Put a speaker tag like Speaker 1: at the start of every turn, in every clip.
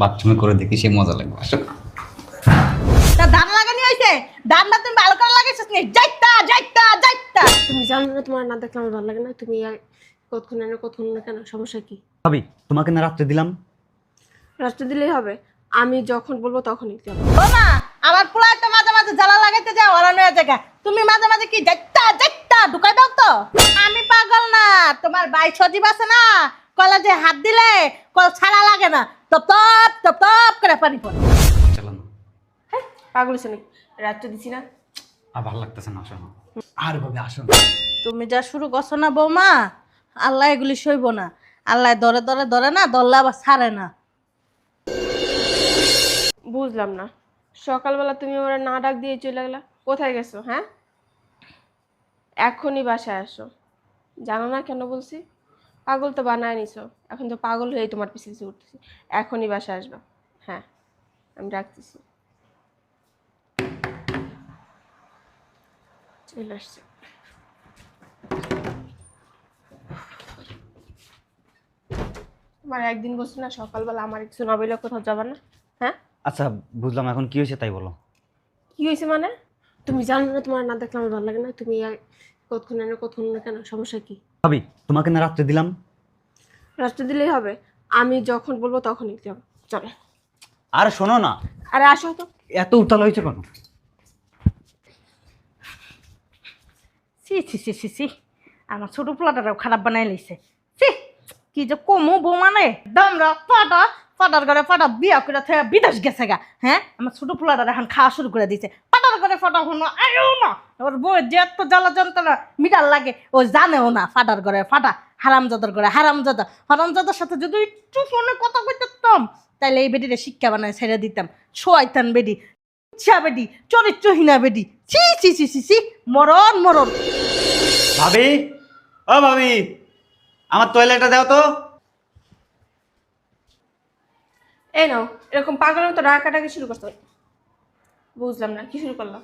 Speaker 1: বাথরুমে করে দেখি সে মজা লাগবে। আসো।
Speaker 2: তা ধান লাগানি হয়েছে ধানটা তুমি ভালো করে লাগাইছিস নি? যাইতা যাইতা যাইতা।
Speaker 3: তুমি জানো না তোমার না দেখলে আমার ভালো লাগে না। তুমি আর কতক্ষণ এনে কতক্ষণ না কেন সমস্যা কি?
Speaker 1: ভাবি তোমাকে না রাত্রে দিলাম।
Speaker 3: রাস্তা দিলেই হবে। আমি যখন বলব তখনই যাব
Speaker 2: ও মা আমার পোলায় তো মাঝে মাঝে জ্বালা লাগাইতে যাও ওরা নয়া জায়গা তুমি মাঝে মাঝে কি যাইতা যাইতা ঢুকাই দাও তো। আমি পাগল না তোমার ভাই সজীব আছে না কলেজে হাত দিলে কল ছাড়া লাগে না। টপ টপ টপ টপ করে পানি পড়ে।
Speaker 1: চলো না
Speaker 3: হ্যাঁ পাগল নাকি? রাত্রে দিছি না।
Speaker 1: আর ভালো লাগতেছে না আসো না আর ভাবে আসো না।
Speaker 2: তুমি যা শুরু করছ না বৌমা আল্লাহ এগুলি সইব না। আল্লাহ ধরে ধরে ধরে না ধরলে আবার ছাড়ে না।
Speaker 3: বুঝলাম না। সকালবেলা তুমি ওরা না ডাক দিয়ে চলে গেলা। কোথায় গেছো হ্যাঁ? এখনই বাসায় আসো। জানো না কেন বলছি? পাগল তো বানায় নিছো। এখন তো পাগল হয়েই তোমার পিছিয়ে পিছিয়ে উঠতেছি। এখনই বাসায় আসবা। হ্যাঁ আমি রাখতেছি। চলে আসছে। তোমার একদিন বলছো না সকালবেলা আমার কিছু নবেলে কোথাও যাবা না? হ্যাঁ?
Speaker 1: আচ্ছা বুঝলাম। এখন কি হয়েছে তাই বলো।
Speaker 3: কি হয়েছে মানে? তুমি জানো না তোমার না দেখলে আমার ভালো লাগে না। তুমি কতক্ষণ এনে কতক্ষণ না কেন? সমস্যা কি?
Speaker 1: ভাবি তোমাকে না রাত্রে দিলাম?
Speaker 3: রাস্তা দিলেই হবে। আমি যখন বলব তখনই যাব চলো।
Speaker 1: আর শোনো না।
Speaker 3: আরে আসো তো।
Speaker 1: এত উত্তাল হয়েছে কেন?
Speaker 2: সি সি সি সি সি আমার ছোট পোলাটারাও খারাপ বানাই লাইছে। সি কি যে কমু বৌমা নে দামরা ফাটা ফাটার ঘরে ফাটা বিয়া করে বিদেশ গেছে গা। হ্যাঁ? আমার ছোট পোলাটার এখন খাওয়া শুরু করে দিছে। ফাটার ঘরে ফাটা হনো আয়ও না। ওর বউ যে এত জ্বালা যন্ত্রণা মিটার লাগে ও জানেও না ফাটার ঘরে ফাটা হারামজাদার ঘরে হারামজাদা। হারামজাদার সাথে যদি একটু ফোনে কথা কইতাম তাইলে এই বেডিটা শিক্ষা বানায় ছেড়ে দিতাম। শয়তান বেডি ইচ্ছা বেডি চরিত্রহীনা বেডি ছি ছি ছি ছি ছি মরণ মরণ।
Speaker 1: ভাবি ও ভাবি আমার টয়লেটটা দাও তো।
Speaker 3: এই নাও এরকম পাগলের মতো রাগ কাটাকে শুরু করতে হয়। বুঝলাম না কি শুরু করলাম?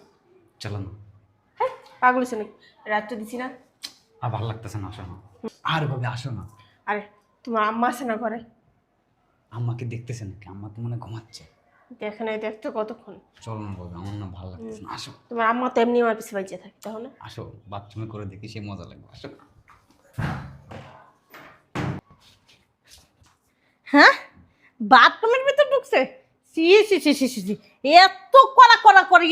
Speaker 1: চলো না
Speaker 3: হ্যাঁ পাগল হয়েছে নাকি? রাত্রে দিছি না।
Speaker 1: আর ভালো লাগতেছে না আসো না। আর ভাবে আসো না।
Speaker 3: আরে তোমার আম্মা আছে না ঘরে?
Speaker 1: আম্মাকে দেখতেছে নাকি? আম্মা তো মনে হয় ঘুমাচ্ছে।
Speaker 3: দেখে নাই দেখতো কতক্ষণ?
Speaker 1: চলো না বাবা আমার না ভালো লাগতেছে না। আসো।
Speaker 3: তোমার আম্মা তো এমনি আমার পিছিয়ে বাঁচিয়ে থাকে তাহলে?
Speaker 1: আসো বাথরুমে করে দেখি সে মজা লাগবে। আসো।
Speaker 2: হ্যাঁ? বাথরুমের ভিতর ঢুকছে? সি সি সি সি সি সি। এত করা করা করে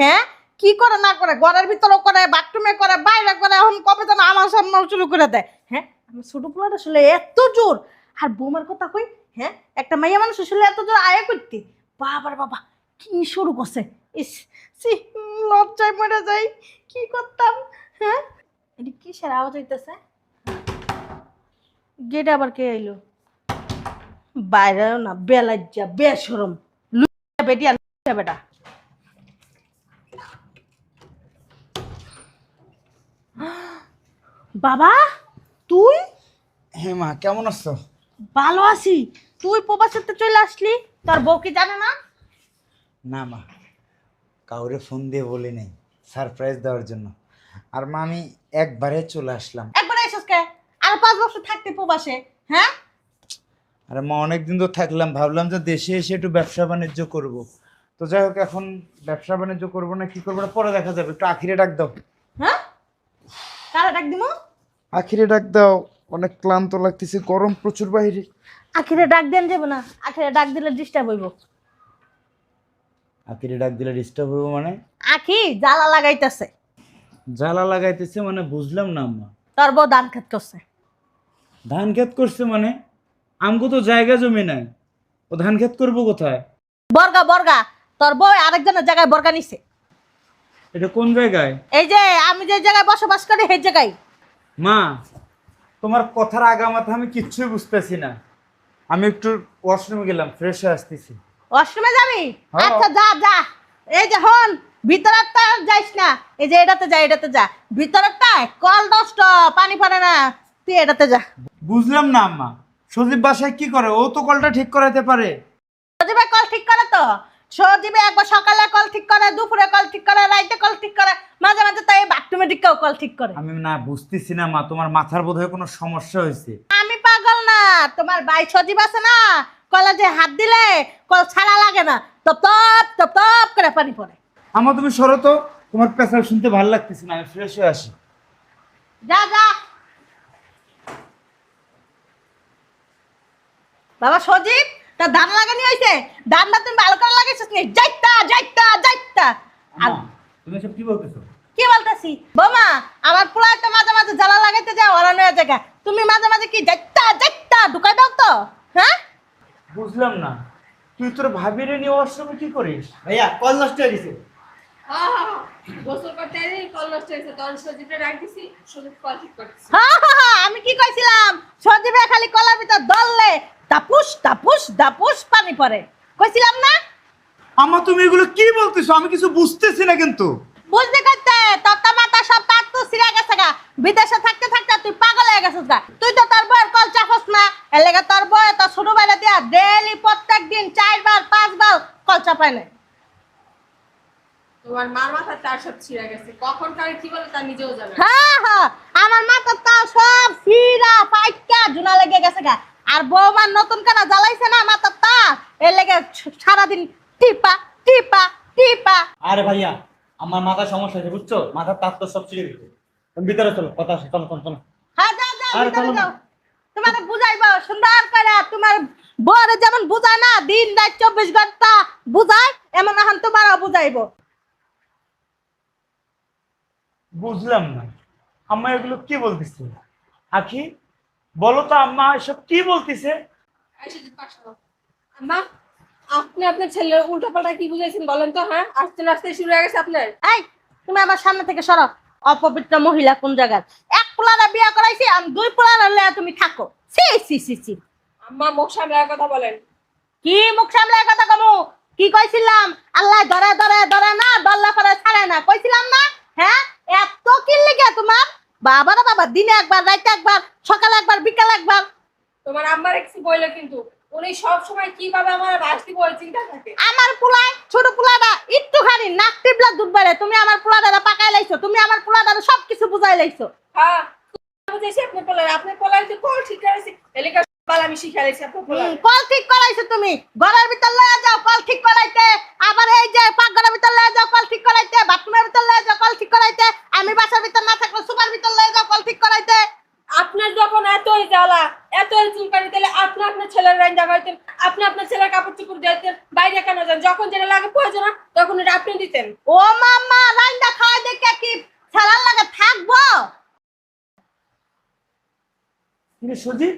Speaker 2: হ্যাঁ? কি করে না করে? ঘরের ভিতরেও করে বাথরুমে করে, বাইরে করে, এখন কবে যেন আমার সামনেও শুরু করে দেয় হ্যাঁ? আমার ছোট পোলাটা আসলে এত জোর। আর বৌমার কথা কই হ্যাঁ? একটা মাইয়া মানুষ আসলে এত জোর আয়া করতে। বাবার বাবা, কি শুরু করছে? ইস, সি, লজ্জায় মরে যাই, কি করতাম হ্যাঁ? এটা কিসের আওয়াজ হইতেছে? গেট আবার কে এলো বাইরেও না, বেলাজ্জা বেসরম বেটি লুচা বেটা বাবা তুই?
Speaker 4: হ্যাঁ মা কেমন আছো?
Speaker 2: ভালো আছি। তুই প্রবাসেতে চলে আসলি? তোর বউ কি জানে না?
Speaker 4: না মা কাউরে ফোন দিয়ে বলি নাই সারপ্রাইজ দেওয়ার জন্য। আর মা আমি একবারে চলে আসলাম।
Speaker 2: একবারে এসেছ কে? আর পাঁচ বছর থাকতে প্রবাসে হ্যাঁ?
Speaker 4: আর মা অনেকদিন তো থাকলাম ভাবলাম যে দেশে এসে একটু ব্যবসা বাণিজ্য করব। তো যাই হোক এখন ব্যবসা বাণিজ্য করব না কি করব না পরে দেখা যাবে একটু আখিরে ডাক দাও।
Speaker 2: হ্যাঁ? কারা ডাক দিমু?
Speaker 4: আখিরে ডাক দাও অনেক ক্লান্ত লাগতেছে গরম প্রচুর বাইরে।
Speaker 2: আখিরে ডাক দেন যাব না আখিরে ডাক দিলে ডিস্টার্ব হইব।
Speaker 4: আখিরে ডাক দিলে ডিস্টার্ব হব মানে?
Speaker 2: আখি জ্বালা লাগাইতেছে।
Speaker 4: জ্বালা লাগাইতেছে মানে বুঝলাম না আম্মা।
Speaker 2: তোর বউ ধান খেত করছে।
Speaker 4: ধান খেত করছে মানে? আমগো তো জায়গা জমি নাই। ও ধান ক্ষেত করব কোথায়?
Speaker 2: বর্গা বর্গা তোর বউ আরেকজনের জায়গায় বর্গা নিছে।
Speaker 4: এটা কোন জায়গায়?
Speaker 2: এই যে আমি যে জায়গায় বসবাস করি সেই জায়গায়।
Speaker 4: মা তোমার কথার আগামাথা আমি কিচ্ছুই বুঝতেছি না। আমি একটু ওয়াশরুমে গেলাম ফ্রেশ হয়ে আসতেছি।
Speaker 2: ওয়াশরুমে যাবি?
Speaker 4: হ্যাঁ।
Speaker 2: আচ্ছা যা যা। এই যে হন ভিতরেরটা যাইস না। এই যে এটাতে যা এটাতে যা। ভিতরেরটা কল নষ্ট পানি পড়ে না। তুই এটাতে যা।
Speaker 4: বুঝলাম না আম্মা। সজীব বাসায় কি করে? ও তো কলটা ঠিক করাতে পারে।
Speaker 2: সজীবে কল ঠিক করে তো? সজীবে একবার সকালে কল ঠিক করে দুপুরে কল ঠিক করে রাইতে কল ঠিক করে। মাঝে মাঝে তো এই বাথরুমে ঢুকেও কল ঠিক করে।
Speaker 4: আমি না বুঝতেছি না মা তোমার মাথার বোধহয় কোনো সমস্যা হয়েছে।
Speaker 2: আমি পাগল না তোমার ভাই সজীব আছে না? কলেজে হাত দিলে কল ছাড়া লাগে না। টপ টপ টপ টপ করে পানি পড়ে।
Speaker 4: আমার তুমি সরো তো। তোমার পেশা শুনতে ভালো লাগতেছে না আমি ফ্রেশ হয়ে আসি।
Speaker 2: যা যা বাবা সজীব তা ধান লাগানি হয়েছে ধানটা তুমি ভালো করে লাগাইছিস নি? যাইতা যাইতা যাইতা। আর
Speaker 1: তুমি সব কি বলতেছো?
Speaker 2: কি বলতেছি? বোমা আমার পোলায় তো মাঝে মাঝে জ্বালা লাগাইতে যাও ওরা নয়া জায়গা তুমি মাঝে মাঝে কি যাইতা যাইতা ঢুকাই দাও তো হ্যাঁ?
Speaker 4: বুঝলাম না। তুই তোর ভাবিরে নিয়ে ওয়াশরুমে কি করিস?
Speaker 1: ভাইয়া কল নষ্ট হয়ে গেছে।
Speaker 3: গোসল করতে কল নষ্ট হয়েছে তখন সজিবটা ডাক দিছি সজিব কল ঠিক করতেছি।
Speaker 2: আমি কি কইছিলাম? সজীবে খালি কলার ভিতর দললে তাপুস তাপুস তাপুস পানি পড়ে। কইছিলাম না?
Speaker 4: আমা তুমি এগুলো কি বলতেছো? আমি কিছু বুঝতেছি না কিন্তু।
Speaker 2: বুঝতে করতে তোর তো সব কাট তো সিরা গেছে গা। বিদেশে থাকতে থাকতে তুই পাগল হয়ে গেছিস গা। তুই তো তোর কল চাপস না। এর লেগে তোর বউয়ে তোর ছোট বাইরে দিয়া ডেলি প্রত্যেক দিন চারবার পাঁচবার কল চাপায় না
Speaker 3: তোমার মার মাথা তার সব ছিঁড়ে গেছে। কখন কারে কি বলে তার নিজেও জানে
Speaker 2: হ্যাঁ হ্যাঁ আমার মাথা তাও সব পাইকা জুনা লেগে গেছে গা। আর বৌমার নতুন কানা জ্বালাইছে না মাথা তা এর লেগে সারাদিন টিপা টিপা টিপা।
Speaker 1: আরে ভাইয়া আমার মাথার সমস্যা আছে বুঝছ? মাথার তার তো সব ছিঁড়ে গেছে। তুমি ভিতরে চলো কথা আছে চলো চলো চলো।
Speaker 2: হ্যাঁ যাও যাও ভিতরে যাও। তোমার বুঝাইবো সুন্দর করে তোমার বউরে যেমন বুঝায় না দিন রাত চব্বিশ ঘণ্টা বুঝায় এমন এখন তোমারও বুঝাইবো।
Speaker 4: বুঝলাম না। আম্মা এগুলো কি বলতেছে? আখি বলো তো আম্মা এসব কি বলতেছে?
Speaker 3: পাশে দাও। আম্মা আপনি আপনার ছেলের উল্টো পাল্টা কি বুঝাইছেন বলেন তো হ্যাঁ? আস্তে আস্তে শুরু হয়ে গেছে আপনার।
Speaker 2: এই তুমি আমার সামনে থেকে সরো। অপবিত্র মহিলা কোন জায়গার এক পোলারা বিয়া করাইছি আমি দুই পোলারা লয়া তুমি থাকো। সি সি সি সি
Speaker 3: আম্মা মুখ সামলার কথা বলেন।
Speaker 2: কি মুখ সামলায় কথা কমু? কি কইছিলাম? আল্লাহ ধরে ধরে ধরে না দল্লা করে ছাড়ে না। কইছিলাম না হ্যাঁ এত কি লেগে তোমার বাবা বাবা দিনে একবার রাইতে একবার সকালে একবার বিকালে একবার।
Speaker 3: তোমার আম্মার একটু বইলো কিন্তু উনি সব সময় কীভাবে আমার বাসতি বল চিন্তা থাকে?
Speaker 2: আমার পোলায় ছোট পোলাটা একটুখানি নাক টিপলা দুধ বাড়ে তুমি আমার পোলাটা পাকাই লাইছো তুমি আমার পোলাটা সবকিছু বুঝাই লাইছো।
Speaker 3: হ্যাঁ বুঝেছি আপনি পোলার আপনি পোলার যে কল ঠিক আছে? এলাকা আমি
Speaker 2: কল ঠিক করাইছো তুমি। ঘরের ভিতর লয়ে যাও কল ঠিক করাইতে। আবার এই যে পাকঘরের ভিতর লয়ে যাও কল ঠিক করাইতে। বাথরুমের ভিতর লয়ে যাও কল ঠিক করাইতে। আমি বাসার ভিতর না থাকলে সুপার ভিতর লয়ে যাও কল ঠিক করাইতে।
Speaker 3: আপনার যখন এতই জ্বালা এতই চুলকানি তাহলে আপনি আপনার ছেলের রান্না করতেন আপনি আপনার ছেলের কাপড় চুপড় দিতেন বাইরে কেন যান? যখন যেটা লাগে প্রয়োজন তখন এটা আপনি দিতেন।
Speaker 2: ও মাম্মা রান্না খাওয়াই দেখে কি ছাড়ার লাগে থাকব?
Speaker 4: কিন্তু সুজিত?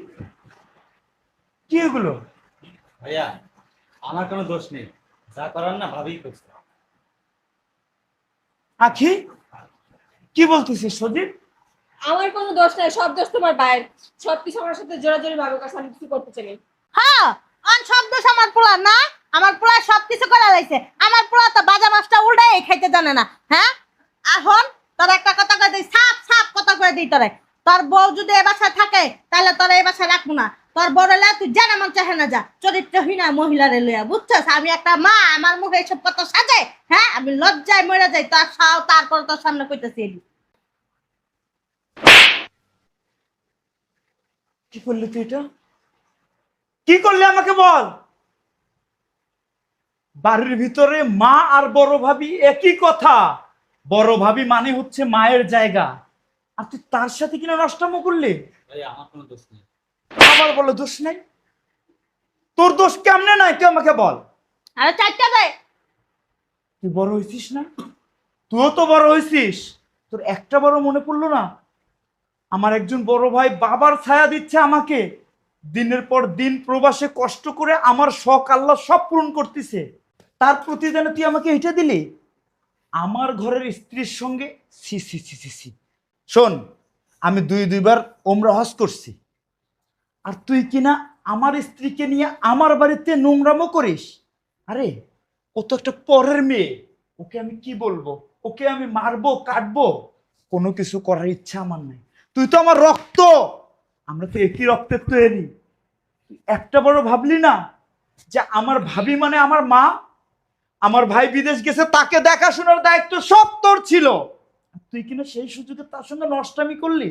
Speaker 4: কি এগুলো?
Speaker 1: ভাইয়া আমার কোনো দোষ নেই। যা করার না ভাবেই করছে।
Speaker 4: আখি কি বলতেছিস সজীব?
Speaker 3: আমার কোনো দোষ নাই সব দোষ তোমার বাইর সব কিছু আমার সাথে জোরাজোরি ভাবে কাছে আমি কিছু করতে চাই
Speaker 2: হ্যাঁ অন সব দোষ আমার পোলা না? আমার পোলা সব কিছু করে লাইছে আমার পোলা তো বাজা মাছটা উল্টাই খাইতে জানে না হ্যাঁ? এখন তোর একটা কথা কয়ে দিই সাপ সাপ কথা কয়ে দিই তোরে। তোর বউ যদি এ বাসায় থাকে তাহলে তোর এ বাসায় রাখব না। তোর বড় লে তুই জানা মন চাহে না যা। চরিত্রহীনা মহিলারে লইয়া বুঝছস? আমি একটা মা আমার মুখে এসব কথা সাজে হ্যাঁ? আমি লজ্জায় মরে যাই তোর সাও তারপর তোর সামনে কইতেছি এলি
Speaker 4: কি করলি তুই এটা? কি করলি আমাকে বল? বাড়ির ভিতরে মা আর বড় ভাবি একই কথা। বড় ভাবি মানে হচ্ছে মায়ের জায়গা। আর তুই তার সাথে কিনা নষ্টাম করলি?
Speaker 1: ভাইয়া আমার কোনো দোষ নেই।
Speaker 4: আবার বলে দোষ নাই? তোর দোষ কেমনে নাই? তুই আমাকে বল।
Speaker 2: আরে চারটা দেয়
Speaker 4: তুই বড় হয়েছিস না? তুইও তো বড় হয়েছিস। তোর একটা বড় মনে পড়ল না? আমার একজন বড় ভাই বাবার ছায়া দিচ্ছে আমাকে। দিনের পর দিন প্রবাসে কষ্ট করে আমার শখ আল্লাহ সব পূরণ করতেছে। তার প্রতিদানে তুই আমাকে হেঁটে দিলি। আমার ঘরের স্ত্রীর সঙ্গে সি সি সি সি সি শোন আমি দুই দুইবার ওমরা হজ করছি। আর তুই কিনা আমার স্ত্রীকে নিয়ে আমার বাড়িতে নোংরামো করিস? আরে, ও তো একটা পরের মেয়ে। ওকে আমি কি বলব? ওকে আমি মারবো, কাটবো? কোনো কিছু করার ইচ্ছা আমার নাই। তুই তো আমার রক্ত। আমরা তো একই রক্তের তৈরি। তুই একটা বড় ভাবলি না যে আমার ভাবি মানে আমার মা? আমার ভাই বিদেশ গেছে, তাকে দেখাশোনার দায়িত্ব সব তোর ছিল। তুই কিনা সেই সুযোগে তার সঙ্গে নষ্টামি করলি?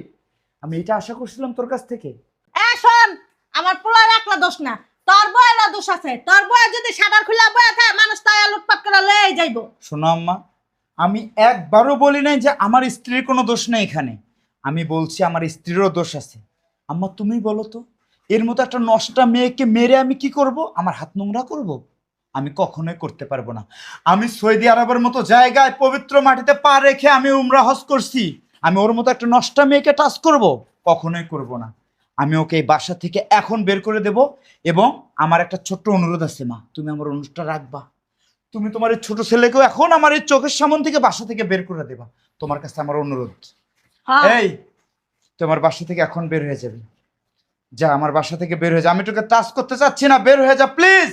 Speaker 4: আমি এটা আশা করছিলাম তোর কাছ থেকে।
Speaker 2: এ শোন, আমার পোলার একলা দোষ না। তোর বয়ের দোষ আছে। তোর বয়ে যদি সাদার খুলা বয়ে থাকে, মানুষ তাই লুটপাট করে লয়ে যাইব।
Speaker 4: শোনো আম্মা, আমি একবারও বলি নাই যে আমার স্ত্রীর কোনো দোষ নেই এখানে। আমি বলছি আমার স্ত্রীরও দোষ আছে। আম্মা, তুমি বলো তো, এর মতো একটা নষ্টা মেয়েকে মেরে আমি কি করব? আমার হাত নোংরা করব? আমি কখনোই করতে পারব না। আমি সৌদি আরবের মতো জায়গায় পবিত্র মাটিতে পা রেখে আমি উমরা হজ করছি। আমি ওর মতো একটা নষ্টা মেয়েকে টাচ করব? কখনোই করব না। আমি ওকে এই বাসা থেকে এখন বের করে দেব এবং আমার একটা ছোট্ট অনুরোধ আছে মা। তুমি আমার অনুষ্ঠানটা রাখবা। তুমি তোমার এই ছোট ছেলেকেও এখন আমার এই চোখের সামন থেকে বাসা থেকে বের করে দেবা। তোমার কাছে আমার অনুরোধ।
Speaker 2: হ্যাঁ।
Speaker 4: এই তোমার বাসা থেকে এখন বের হয়ে যাবে। যা আমার বাসা থেকে বের হয়ে যা। আমি তোকে টাচ করতে চাচ্ছি না। বের হয়ে যা প্লিজ।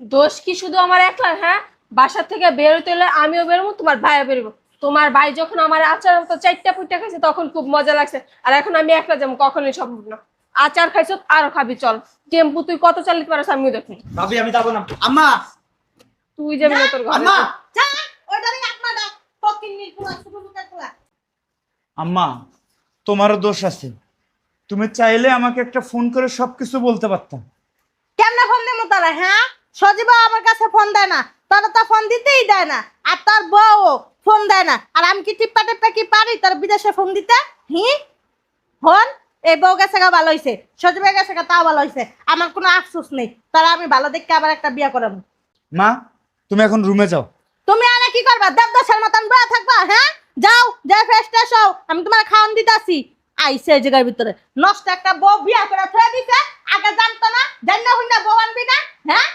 Speaker 3: দোষ কি শুধু আমার একলা? হ্যাঁ? বাসা থেকে বেরোতে হলে আমিও বেরোবো তোমার ভাইও বেরোবো। তোমার ভাই যখন আমার আচার মতো চারটা পুইটা খাইছে তখন খুব মজা লাগছে। আর এখন আমি একলা যাব কখনোই সম্ভব না। আচার খাইছো আরও খাবি চল। টেম্পু তুই কত চালিতে পারছ আমিও দেখি
Speaker 1: ভাবি আমি যাব না। আম্মা!
Speaker 3: তুই যাবি না তোর ঘরে।
Speaker 1: আম্মা!
Speaker 2: যা
Speaker 4: আম্মা তোমারও দোষ আছে। তুমি চাইলে আমাকে একটা ফোন করে সবকিছু বলতে পারতাম।
Speaker 2: কেমনে ফোন দেবো তারা হ্যাঁ? সজীবা আমার কাছে ফোন দেয় না তারা তো ফোন দিতেই দেয় না আর তার বউ ফোন দেয় না। আর আমি কি টিপ্পা টিপ্পা কি পারি? তার বিদেশে ফোন দিতে? হি? ফোন এই বউ গেছে গা ভালো হয়েছে সজীবা গেছে গা তাও ভালো হয়েছে আমার কোনো আফসোস নেই। তারা আমি ভালো দেখে আবার একটা বিয়ে করাবো।
Speaker 4: মা তুমি এখন রুমে যাও।
Speaker 2: তুমি আরে কি করবা? দেবদাসের মতন বয়া থাকবা হ্যাঁ? যাও যে ফ্রেশ ট্রেশ হও। আমি তোমার খাওয়ান দিতাছি। আইসে এই জায়গার ভিতরে। নষ্ট একটা বউ বিয়া করে থয়ে দিছে। আগে জানতো না জান না হইনা বউ আনবি না হ্যাঁ?